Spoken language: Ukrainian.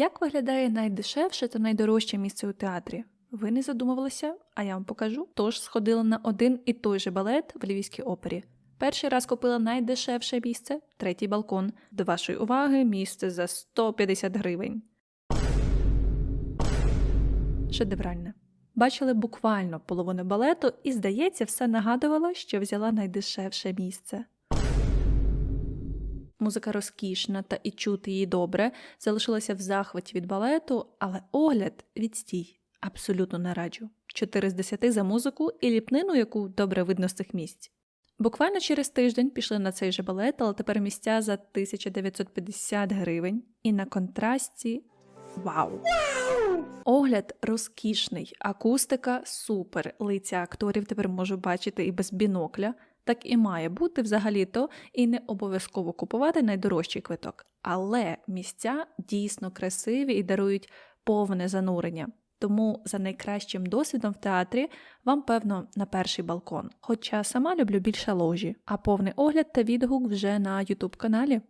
Як виглядає найдешевше та найдорожче місце у театрі? Ви не задумувалися, а я вам покажу. Тож сходила на один і той же балет в Львівській опері. Перший раз купила найдешевше місце, третій балкон. До вашої уваги, місце за 150 гривень. Шедевральне. Бачили буквально половину балету, і, здається, все нагадувало, що взяла найдешевше місце. Музика розкішна та і чути її добре, залишилася в захваті від балету, але огляд відстій. Абсолютно не раджу. 4 з 10 за музику і ліпнину, яку добре видно з цих місць. Буквально через тиждень пішли на цей же балет, але тепер місця за 1950 гривень. І на контрасті вау! Огляд розкішний, акустика супер. Лиця акторів тепер можу бачити і без бінокля. Так і має бути взагалі-то, і не обов'язково купувати найдорожчий квиток. Але місця дійсно красиві і дарують повне занурення. Тому за найкращим досвідом в театрі вам, певно, на перший балкон. Хоча сама люблю більше ложі, а повний огляд та відгук вже на YouTube каналі.